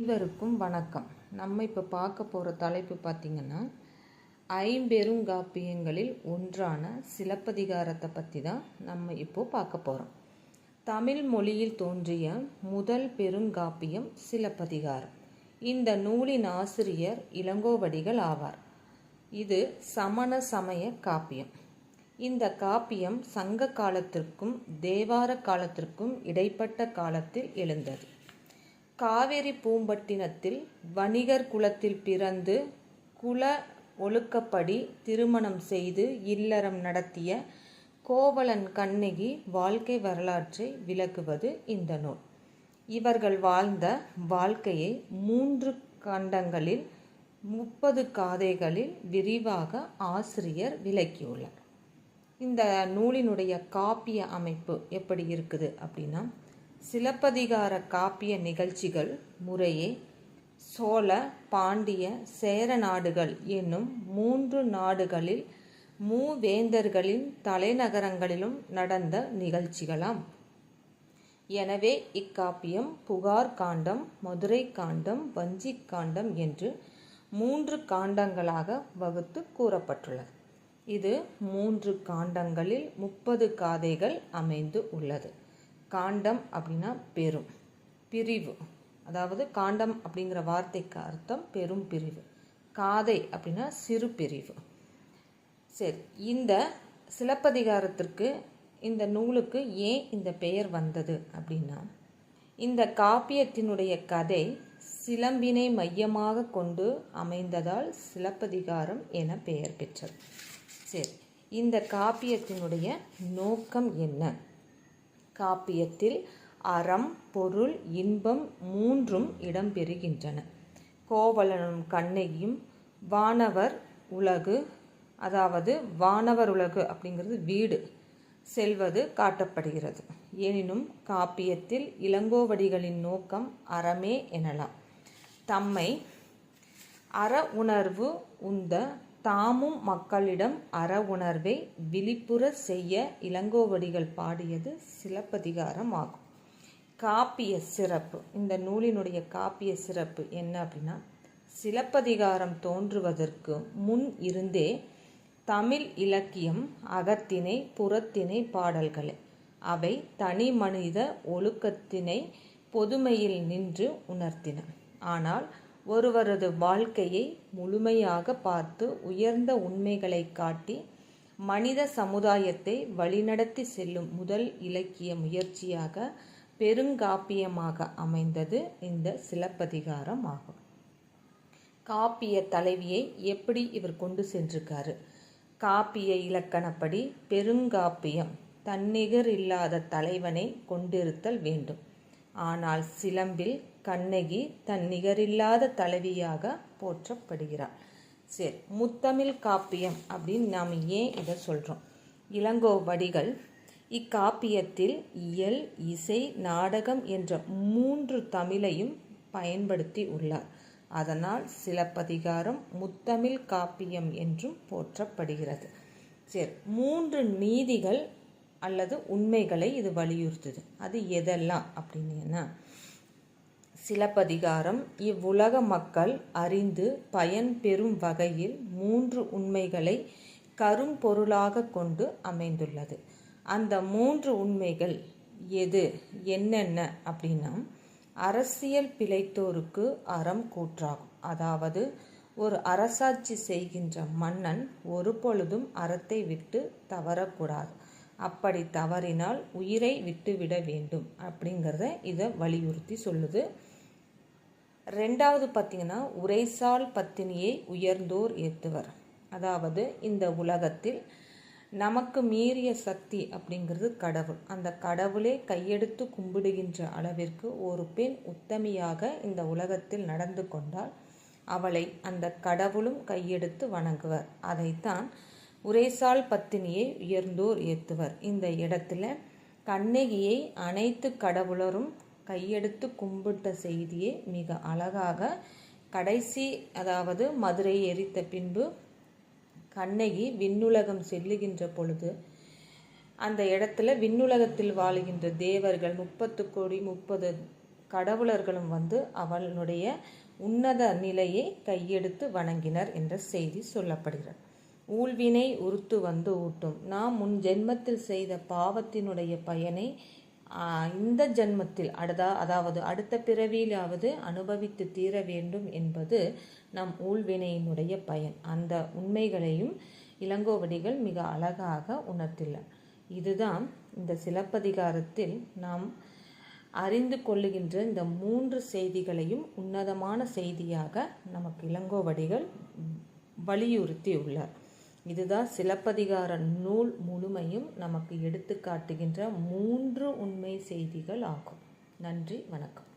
அனைவருக்கும் வணக்கம். நம்ம இப்போ பார்க்க போகிற தலைப்பு பார்த்திங்கன்னா ஐம்பெருங்காப்பியங்களில் ஒன்றான சிலப்பதிகாரத்தை பற்றி தான் நம்ம இப்போது பார்க்க போகிறோம் தமிழ் மொழியில் தோன்றிய முதல் பெருங்காப்பியம் சிலப்பதிகாரம். இந்த நூலின் ஆசிரியர் இளங்கோவடிகள் ஆவார். இது சமண சமய காப்பியம். இந்த காப்பியம் சங்க காலத்திற்கும் தேவார காலத்திற்கும் இடைப்பட்ட காலத்தில் எழுந்தது. காவேரி பூம்பட்டினத்தில் வணிகர் குலத்தில் பிறந்து குல ஒழுக்கப்படி திருமணம் செய்து இல்லறம் நடத்திய கோவலன் கண்ணகி வாழ்க்கை வரலாற்றை விளக்குவது இந்த நூல். இவர்கள் வாழ்ந்த வாழ்க்கையை மூன்று கண்டங்களில் முப்பது காதைகளில் விரிவாக ஆசிரியர் விளக்கியுள்ளார். இந்த நூலினுடைய காப்பிய அமைப்பு எப்படி இருக்குது அப்படின்னா சிலப்பதிகார காப்பிய நிகழ்ச்சிகள் முறையே சோழ பாண்டிய சேர நாடுகள் என்னும் மூன்று நாடுகளில் மூவேந்தர்களின் தலைநகரங்களிலும் நடந்த நிகழ்ச்சிகளாம். எனவே இக்காப்பியம் புகார் காண்டம் மதுரை காண்டம் வஞ்சி காண்டம் என்று மூன்று காண்டங்களாக வகுத்து கூறப்பட்டுள்ளது. இது மூன்று காண்டங்களில் முப்பது காதைகள் அமைந்து உள்ளது. காண்டம் அப்படின்னா பெரும் பிரிவு. அதாவது காண்டம் அப்படிங்கிற வார்த்தைக்கு அர்த்தம் பெரும் பிரிவு. காதை அப்படின்னா சிறு பிரிவு. சரி இந்த சிலப்பதிகாரத்திற்கு இந்த நூலுக்கு ஏன் இந்த பெயர் வந்தது அப்படின்னா இந்த காப்பியத்தினுடைய கதை சிலம்பினை மையமாக கொண்டு அமைந்ததால் சிலப்பதிகாரம் என பெயர் பெற்றது. சரி இந்த காப்பியத்தினுடைய நோக்கம் என்ன? காப்பியத்தில் அறம் பொருள் இன்பம் மூன்றும் இடம்பெறுகின்றன. கோவலனும் கண்ணையும் வானவர் உலகு அதாவது வானவர் உலகு அப்படிங்கிறது வீடு செல்வது காட்டப்படுகிறது. எனினும் காப்பியத்தில் இளங்கோவடிகளின் நோக்கம் அறமே எனலாம். தம்மை அற உணர்வு உந்த தாமும் மக்களிடம் அற உணர்வை விழிப்புற செய்ய இளங்கோவடிகள் பாடியது சிலப்பதிகாரம் ஆகும் காப்பிய சிறப்பு. இந்த நூலினுடைய காப்பிய சிறப்பு என்ன அப்படின்னா சிலப்பதிகாரம் தோன்றுவதற்கு முன் இருந்தே தமிழ் இலக்கியம் அகத்தினை புறத்தினை பாடல்களே அவை தனி மனித ஒழுக்கத்தினை பொதுமையில் நின்று உணர்த்தின. ஆனால் ஒருவரது வாழ்க்கையை முழுமையாக பார்த்து உயர்ந்த உண்மைகளை காட்டி மனித சமுதாயத்தை வழிநடத்தி செல்லும் முதல் இலக்கிய முயற்சியாக பெருங்காப்பியமாக அமைந்தது இந்த சிலப்பதிகாரம் ஆகும். காப்பிய தலைவியை எப்படி இவர் கொண்டு சென்றிருக்காரு? காப்பிய இலக்கணப்படி பெருங்காப்பியம் தன்னிகர் இல்லாத தலைவனை கொண்டிருத்தல் வேண்டும். ஆனால் சிலம்பில் கண்ணகி தன் நிகரில்லாத தலைவியாக போற்றப்படுகிறார் சரி முத்தமிழ் காப்பியம் அப்படின்னு நாம் ஏன் இதை சொல்கிறோம் இளங்கோவடிகள் இக்காப்பியத்தில் இயல் இசை நாடகம் என்ற மூன்று தமிழையும் பயன்படுத்தி உள்ளார். அதனால் சிலப்பதிகாரம் முத்தமிழ் காப்பியம் என்றும் போற்றப்படுகிறது. சரி மூன்று நீதிகள் அல்லது உண்மைகளை இது வலியுறுத்துது. அது எதெல்லாம் அப்படின்னா சிலப்பதிகாரம் இவ்வுலக மக்கள் அறிந்து பயன் பெறும் வகையில் மூன்று உண்மைகளை கரும்பொருளாக கொண்டு அமைந்துள்ளது. அந்த மூன்று உண்மைகள் எது என்னென்ன அப்படின்னா அரசியல் பிழைத்தோருக்கு அறம் கூற்றாகும். அதாவது ஒரு அரசாட்சி செய்கின்ற மன்னன் ஒரு பொழுதும் அறத்தை விட்டு தவறக்கூடாது. அப்படி தவறினால் உயிரை விட்டுவிட வேண்டும் அப்படிங்கிறத இதை வலியுறுத்தி சொல்லுது. ரெண்டாவது பார்த்திங்கன்னா உரைசால் பத்தினியை உயர்ந்தோர் ஏத்துவர். அதாவது இந்த உலகத்தில் நமக்கு மீறிய சக்தி அப்படிங்கிறது கடவுள். அந்த கடவுளே கையெடுத்து கும்பிடுகின்ற அளவிற்கு ஒரு பெண் உத்தமியாக இந்த உலகத்தில் நடந்து கொண்டால் அவளை அந்த கடவுளும் கையெடுத்து வணங்குவர். அதைத்தான் உரைசால் பத்தினியை உயர்ந்தோர் ஏத்துவர். இந்த இடத்துல கண்ணகியை அனைத்து கடவுளரும் கையெடுத்து கும்பிட்ட செய்தியை மிக அழகாக கடைசி அதாவது மதுரை எரித்த பின்பு கண்ணகி விண்ணுலகம் செல்லுகின்ற பொழுது அந்த இடத்துல விண்ணுலகத்தில் வாழுகின்ற தேவர்கள் முப்பத்து கோடி முப்பது கடவுளர்களும் வந்து அவளுடைய உன்னத நிலையை கையெடுத்து வணங்கினர் என்ற செய்தி சொல்லப்படுகிறது. ஊழ்வினை உறுத்து வந்து ஊட்டும். நாம் முன் ஜென்மத்தில் செய்த பாவத்தினுடைய பயனை இந்த ஜென்மத்தில் அடுதா அதாவது அடுத்த பிறவியிலாவது அனுபவித்து தீர வேண்டும் என்பது நம் ஊழ்வினையினுடைய பயன். அந்த உண்மைகளையும் இளங்கோவடிகள் மிக அழகாக உணர்த்தினார் இதுதான் இந்த சிலப்பதிகாரத்தில் நாம் அறிந்து கொள்ளுகின்ற இந்த மூன்று செய்திகளையும் உன்னதமான செய்தியாக நமக்கு இளங்கோவடிகள் வலியுறுத்தியுள்ளார். இதுதான் சிலப்பதிகார நூல் முழுமையும் நமக்கு எடுத்து காட்டுகின்ற மூன்று உண்மை செய்திகள் ஆகும். நன்றி வணக்கம்.